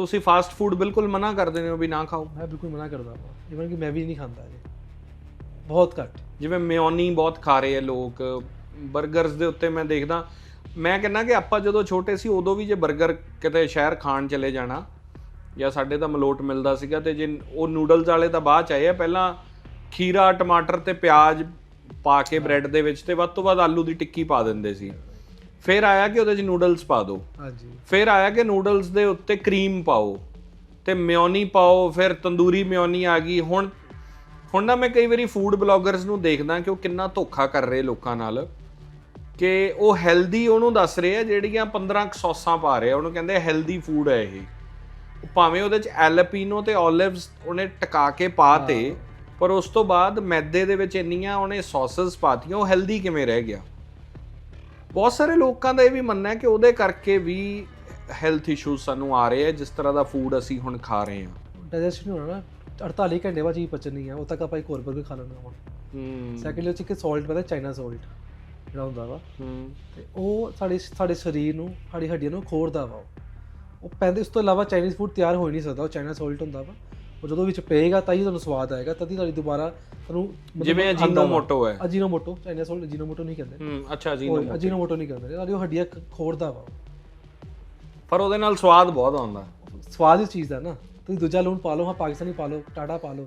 ਤੁਸੀਂ fast food ਬਿਲਕੁਲ ਮਨਾ ਕਰ ਦਿੰਦੇ ਹੋ ਵੀ ਨਾ ਖਾਓ। ਮੈਂ ਬਿਲਕੁਲ ਮਨਾ ਕਰਦਾ ਇਵਨ ਕਿ ਮੈਂ ਵੀ ਨਹੀਂ ਖਾਂਦਾ ਜੀ। ਬਹੁਤ ਘੱਟ। ਜਿਵੇਂ ਮਿਓਨੀ ਬਹੁਤ ਖਾ ਰਹੇ ਆ ਲੋਕ। 버ਗਰਸ ਦੇ ਉੱਤੇ ਮੈਂ ਦੇਖਦਾ। ਮੈਂ ਕਹਿੰਦਾ ਕਿ ਆਪਾਂ ਜਦੋਂ ਛੋਟੇ ਸੀ ਉਦੋਂ ਵੀ ਜੇ 버ਗਰ ਕਿਤੇ ਸ਼ਹਿਰ ਖਾਣ ਚਲੇ ਜਾਣਾ ਜਾਂ ਸਾਡੇ ਤਾਂ ਮਲੋਟ ਮਿਲਦਾ ਸੀਗਾ ਤੇ ਜੇ ਉਹ ਨੂਡਲਸ ਵਾਲੇ ਤਾਂ ਬਾਅਦ ਚ ਆਏ ਆ। ਪਹਿਲਾਂ ਖੀਰਾ ਟਮਾਟਰ ਤੇ ਪਿਆਜ਼ ਪਾ ਕੇ ਬ੍ਰੈਡ ਦੇ ਵਿੱਚ ਤੇ ਵੱਧ ਤੋਂ ਵੱਧ ਆਲੂ ਦੀ ਟਿੱਕੀ ਪਾ ਦਿੰਦੇ ਸੀ। ਫਿਰ ਆਇਆ ਕਿ ਉਹਦੇ 'ਚ ਨੂਡਲਸ ਪਾ ਦਿਓ ਹਾਂਜੀ। ਫਿਰ ਆਇਆ ਕਿ ਨੂਡਲਸ ਦੇ ਉੱਤੇ ਕਰੀਮ ਪਾਓ ਤੇ ਮਿਓਨੀ ਪਾਓ ਫਿਰ ਤੰਦੂਰੀ ਮਿਓਨੀ ਆ ਗਈ। ਹੁਣ ਹੁਣ ਨਾ ਮੈਂ ਕਈ ਵਾਰੀ ਫੂਡ ਬਲੌਗਰਸ ਨੂੰ ਦੇਖਦਾ ਕਿ ਉਹ ਕਿੰਨਾ ਧੋਖਾ ਕਰ ਰਹੇ ਲੋਕਾਂ ਨਾਲ ਕਿ ਉਹ ਹੈਲਦੀ ਉਹਨੂੰ ਦੱਸ ਰਹੇ ਆ ਜਿਹੜੀਆਂ 15 ਕੁ ਸੌਸਾਂ ਪਾ ਰਹੇ ਆ। ਉਹਨੂੰ ਕਹਿੰਦੇ ਹੈਲਦੀ ਫੂਡ ਹੈ ਇਹ। ਭਾਵੇਂ ਉਹਦੇ ਚ ਐਲਪੀਨੋ ਤੇ 올ਿਵਸ ਉਹਨੇ ਟਕਾ ਕੇ ਪਾਤੇ ਪਰ ਉਸ ਤੋਂ ਬਾਅਦ ਮੈਦੇ ਦੇ ਵਿੱਚ ਇੰਨੀਆਂ ਉਹਨੇ ਸੌਸਸ ਪਾਤੀਆਂ ਉਹ ਹੈਲਦੀ ਕਿਵੇਂ ਰਹਿ ਗਿਆ? ਬਹੁਤ ਸਾਰੇ ਲੋਕਾਂ ਦਾ ਇਹ ਵੀ ਮੰਨਣਾ ਹੈ ਕਿ ਉਹਦੇ ਕਰਕੇ ਵੀ ਹੈਲਥ ਇਸ਼ੂਜ਼ ਸਾਨੂੰ ਆ ਰਹੇ ਆ ਜਿਸ ਤਰ੍ਹਾਂ ਦਾ ਫੂਡ ਅਸੀਂ ਹੁਣ ਖਾ ਰਹੇ ਹਾਂ। ਡਾਈਜੈਸਟ ਨਹੀਂ ਹੋਣਾ ਨਾ 48 ਘੰਟੇ ਬਾਅਦ ਚੀਜ਼ ਪਚਣੀ ਆ ਉਹ ਤੱਕ ਆਪਾਂ ਇੱਕ ਹੋਰ 버ਗਰ ਖਾ ਲੈਣਾ ਵਾ ਹੂੰ। ਸੈਕੰਡਲੀ ਉਹ ਚ ਇੱਕ ਸਾਲਟ ਪਤਾ ਚਾਈਨਾ ਸਾਲਟ ਜਿਹੜਾ ਹੁੰਦਾ ਵਾ। ਹੂੰ। ਤੇ ਉਹ ਸਾਡੇ ਸਾਡੇ ਸਰੀਰ ਨੂੰ ਸਾਡੀ ਹੱਡੀਆਂ ਨੂੰ ਖੋਰਦਾ ਵਾ ਉਹ। ਉਹ ਪੈਂਦੇ ਉਸ ਤੋਂ ਇਲਾਵਾ ਚਾਈਨੀਜ਼ ਫੂਡ ਤਿਆਰ ਹੋ ਹੀ ਨਹੀਂ ਸਕਦਾ ਉਹ ਚਾਈਨਾ ਸਾਲਟ ਹੁੰਦਾ ਵਾ। ਉਹ ਜਦੋਂ ਵਿੱਚ ਪਏਗਾ ਤਾਂ ਹੀ ਤੁਹਾਨੂੰ ਸਵਾਦ ਆਏਗਾ ਤਦ ਹੀ ਤੁਹਾਡੀ ਦੁਬਾਰਾ ਤੁਹਾਨੂੰ ਜਿਵੇਂ। ਅਜੀਨੋਮੋਟੋ ਹੈ। ਅਜੀਨੋਮੋਟੋ ਚਾਈਨਾ ਸਾਲਟ ਅਜੀਨੋਮੋਟੋ ਨਹੀਂ ਕਹਿੰਦੇ। ਹੂੰ ਅੱਛਾ ਉਹ ਅਜੀਨੋਮੋਟੋ। ਨਹੀਂ ਕਹਿੰਦੇ। ਸਾਡੀ ਉਹ ਹੱਡੀਆਂ ਖ- ਖੋਰਦਾ ਵਾ। ਪਰ ਉਹਦੇ ਨਾਲ ਸਵਾਦ ਬਹੁਤ ਆਉਂਦਾ। ਸਵਾਦ ਇਸ ਚੀਜ਼ ਦਾ ਨਾ। ਤੁਸੀਂ ਦੂਜਾ ਲੂਣ ਪਾ ਲਓ ਹਾਂ ਪਾਕਿਸਤਾਨੀ ਪਾ ਲਓ ਟਾਟਾ ਪਾ ਲਓ।